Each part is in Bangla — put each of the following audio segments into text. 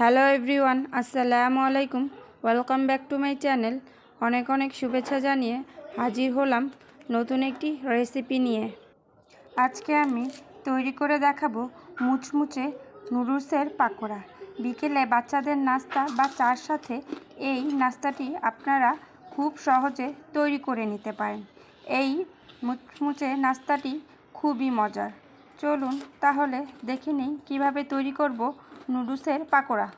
হ্যালো এভরিওয়ান আসসালামু আলাইকুম welcome back to my channel অনেক অনেক শুভেচ্ছা জানিয়ে হাজির হলাম নতুন একটি রেসিপি নিয়ে। আজকে আমি তৈরি করে দেখাবো মুচমুচে নুডলসের পাকোড়া। বিকেলে বাচ্চাদের নাস্তা বা চার সাথে এই নাস্তাটি আপনারা খুব সহজে তৈরি করে নিতে পারেন। এই মুচমুচে নাস্তাটি খুবই মজার। চলুন তাহলে দেখে নিই কীভাবে তৈরি করব নুডলসের পাকোড়া।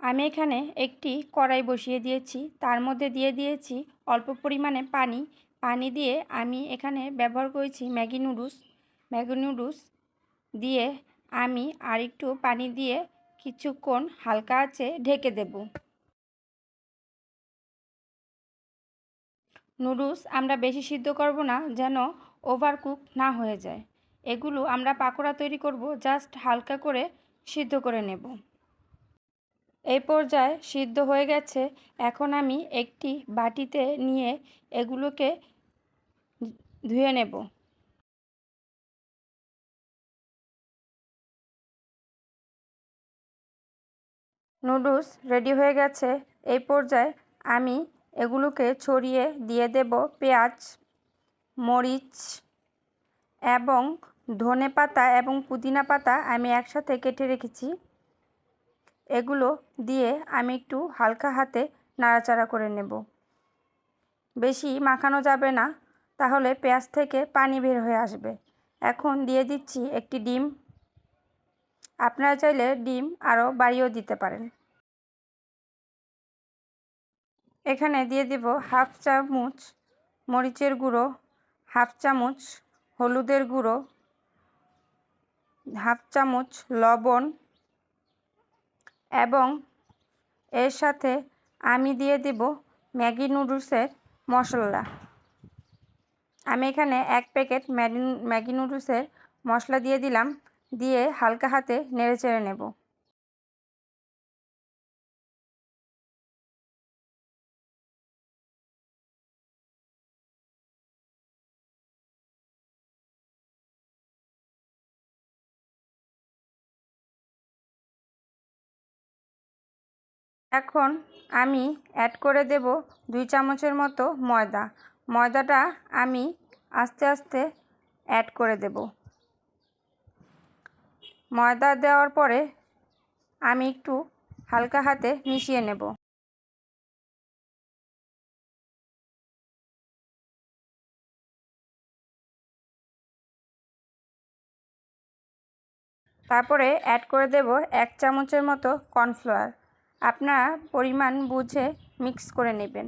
আমি এখানে একটি কড়াই বসিয়ে দিয়েছি। তার মধ্যে দিয়ে দিয়েছি অল্প পরিমাণে পানি। পানি দিয়ে আমি এখানে ব্যবহার করেছি ম্যাগি নুডলস। ম্যাগি নুডলস দিয়ে আমি আর একটু পানি দিয়ে কিছুক্ষণ হালকা আছে ঢেকে দেব। নুডলস আমরা বেশি সিদ্ধ করব না যেন ওভারকুক না হয়ে যায়। এগুলো আমরা পাকোড়া তৈরি করব জাস্ট হালকা করে সিদ্ধ করে নেব। এই পর্যায়ে সিদ্ধ হয়ে গেছে। এখন আমি একটি বাটিতে নিয়ে এগুলোকে ধুয়ে নেব। নুডলস রেডি হয়ে গেছে। এই পর্যায়ে আমি এগুলোকে ছড়িয়ে দিয়ে দেব। পেঁয়াজ, মরিচ এবং ধনে পাতা এবং পুদিনা পাতা আমি একসাথে কেটে রেখেছি। এগুলো দিয়ে আমি একটু হালকা হাতে নাড়াচাড়া করে নেব। বেশি মাখানো যাবে না, তাহলে পেঁয়াজ থেকে পানি বের হয়ে আসবে। এখন দিয়ে দিচ্ছি একটি ডিম। আপনারা চাইলে ডিম আরও বাড়িয়েও দিতে পারেন। এখানে দিয়ে দিব হাফ চামচ মরিচের গুঁড়ো, হাফ চামচ হলুদের গুঁড়ো হাফ চামচ লবণ এবং এর সাথে আমি দিয়ে দেব ম্যাগি নুডলসের মশলা। আমি এখানে এক প্যাকেট ম্যাগি ম্যাগি নুডলসের মশলা দিয়ে দিলাম, দিয়ে হালকা হাতে নেড়ে চেড়ে নেব। এখন আমি অ্যাড করে দেব দুই চামচের মতো ময়দা। ময়দাটা আমি আস্তে আস্তে অ্যাড করে দেব। ময়দা দেওয়ার পরে আমি একটু হালকা হাতে মিশিয়ে নেব। তারপরে অ্যাড করে দেব এক চামচের মতো কর্নফ্লাওয়ার আপনারা পরিমাণ বুঝে মিক্স করে নেবেন।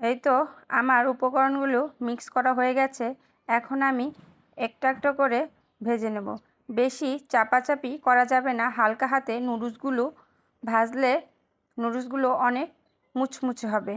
এই তো আমার উপকরণগুলো মিক্স করা হয়ে গেছে, এখন আমি একটা একটা করে ভেজে নেব। বেশি চাপাচাপি করা যাবে না, হালকা হাতে নুডলসগুলো ভাজলে নুডলসগুলো অনেক মুচমুচে হবে।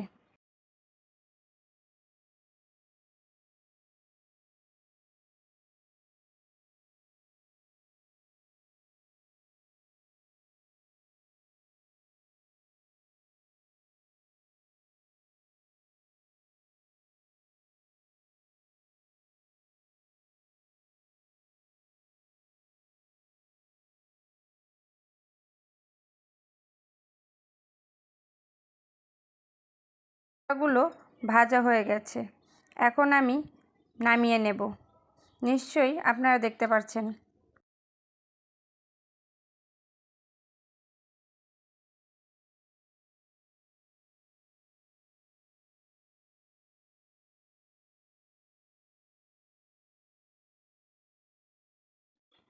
গুলো ভাজা হয়ে গেছে। এখন আমি নামিয়ে নেব। নিশ্চয়ই আপনারা দেখতে পাচ্ছেন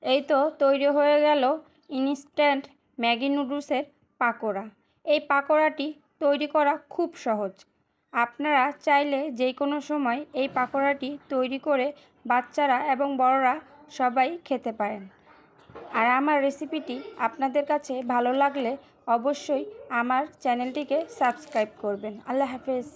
এই তো তৈরি হয়ে গেল ইনস্ট্যান্ট ম্যাগি নুডলসের পাকোড়া। এই পাকোড়াটি তৈরি করা খুব সহজ। আপনারা চাইলে যে কোনো সময় এই পাকোড়াটি তৈরি করে বাচ্চারা এবং বড়রা সবাই খেতে পারেন। আর আমার রেসিপিটি আপনাদের কাছে ভালো লাগলে অবশ্যই আমার চ্যানেলটিকে সাবস্ক্রাইব করবেন। আল্লাহ হাফেজ।